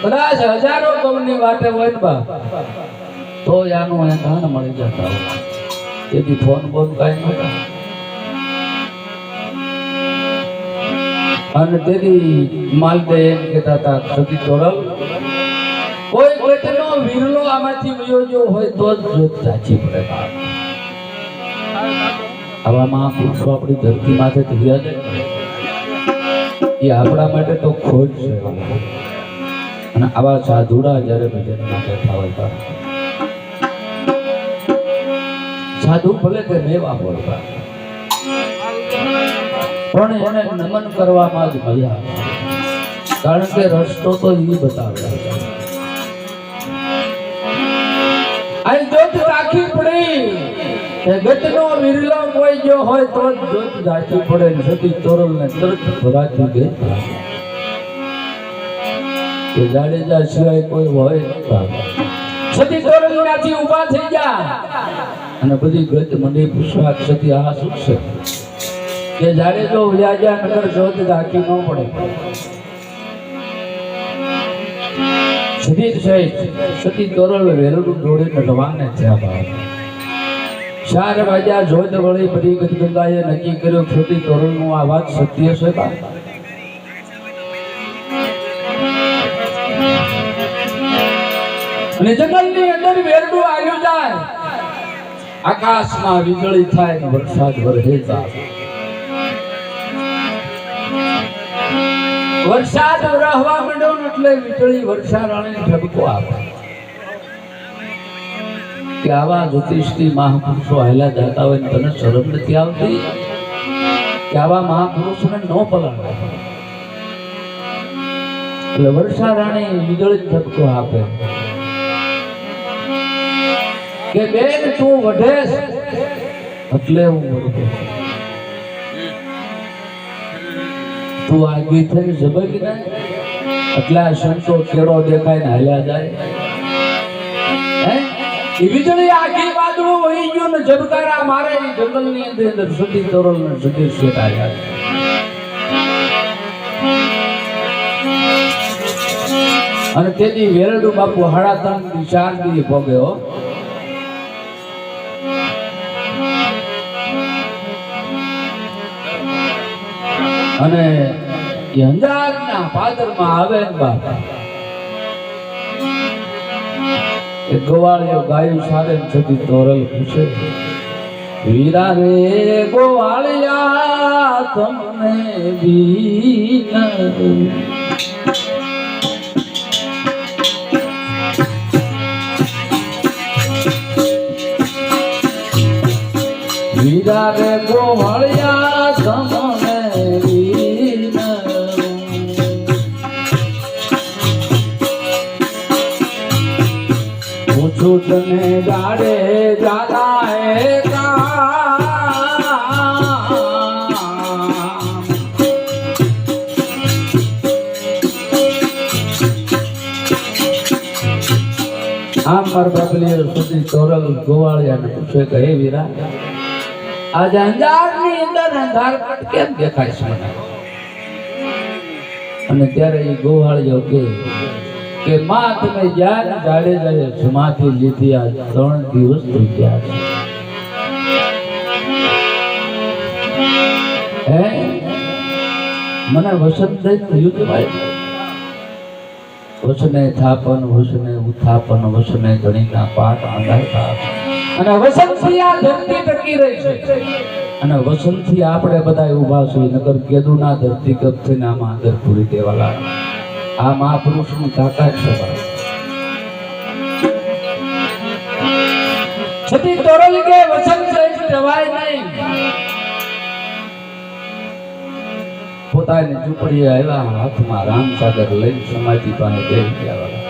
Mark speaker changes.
Speaker 1: કદાચ હજારો ગમની વાટે હોય બા તો આનું એ ધન મળી જતા તેથી ફોન બોન કાંઈ નહોતા અને તેથી માલદે એમ કહેતા હતા, સતી તોરલ કોઈ કોઈનો વીરલો આમાંથી વયો હોય તો જ જોત સાચી પડે આવા મહાપુરુષો આપણી ધરતી માથે થયા છે એ આપણા માટે તો ખોજ છે. અને આવા સાધુડા જ્યારે ભજનમાં બેઠા હોય સાધુ ભલે તે મેવા બોલતા પણ. એને નમન કરવામાં જ મજા. કારણ કે રસ્તો તો એ બતાવે. આ જોત રાખી પડી. જો હોય તો જોત રાખી પડે સતી તોરલ ને તરત ભરાતી ગઈ. કે જાડેજા સિવાય કોઈ હોય નહીં. સતી તોરલ ત્યાંથી ઊભા થઈ ગયા. અને બધી ગત મને પૂછવા સતી આ શું છે? કે જાડેજો વ્યાજા નગર જોત રાખી ન પડે. સતી સાહેબ સતી તોરલ વેરડું દોડીને રવાને થયા બાપ ચાર વાગ્યા જોત વળી બધી ગદગંગાએ નક્કી કર્યો છોટી તોરલનું આ વાત સત્ય છે બાપ અને જંગલની અંદર વેરડું આવ્યું જાય. આકાશમાં વીજળી થાય ને વરસાદ વરહે જાય. વરસાદ વરહવા માંડ્યો એટલે વીજળી વર્ષા ઠબકો આપે. કે આવા જ્યોતિષથી મહાપુરુષો હેલા જતા હોય તને શરમ નથી આવતી? કે આવા મહાપુરુષોને ન પલણ એટલે વર્ષા રાણી વીજળી ઠપકો આપે. કે બેન, તું વધે એટલે હું વઢું. તું આગવી થઈ ઝબકી ને એટલે આ સંતો કેળો દેખાય ને હાલ્યા જાય. વહી ગયું ને ઝબકારા મારે એ જંગલની અંદર સુધી તોરલ ને આવ્યા અને તેથી વેરડું બાપુ હાડા ત્રણ ચાર દી ભોગ્યો અને એ પાદરમાં આવે બાપા. એ ગોવાળિયો ગાયું સારે છતી તોરલ પૂછે, વીરા રે ગોવાળિયા, તમને બીન વીરા રે ગોવાળિયા તને જાડે હે આમ મારા બાપલીએ સુધી કે હે વીરા, આજે અંદર કેમ દેખાય છે અને ત્યારે એ ગોવાળિયો કે કે માં તમે જ્યાં જાડે જાય સમાધિ લીધી આ ત્રણ દિવસ થઈ ગયા છે. હે? મને વસંત થયું કે ભાઈ? વસને થાપન, વસને ઉથાપન વસને ગણીના પાઠ આંધાતા અને વસંતથી આ ધરતી ટકી રહી છે. અને વસંતથી આપણે બધા ઊભા છીએ નગર કેદુના ધરતી કપ થઈને આમાં આદર પૂરી દેવાલા આ મહાપુરુષની તાકાત છે. છતી તોરલ કે વસંત શ્રેષ્ઠ જવાય નહીં પોતાની ઝૂંપડીએ આવ્યા હાથમાં રામસાગર લઈ સમાધિ પાસે બેસી ગયા વાળા.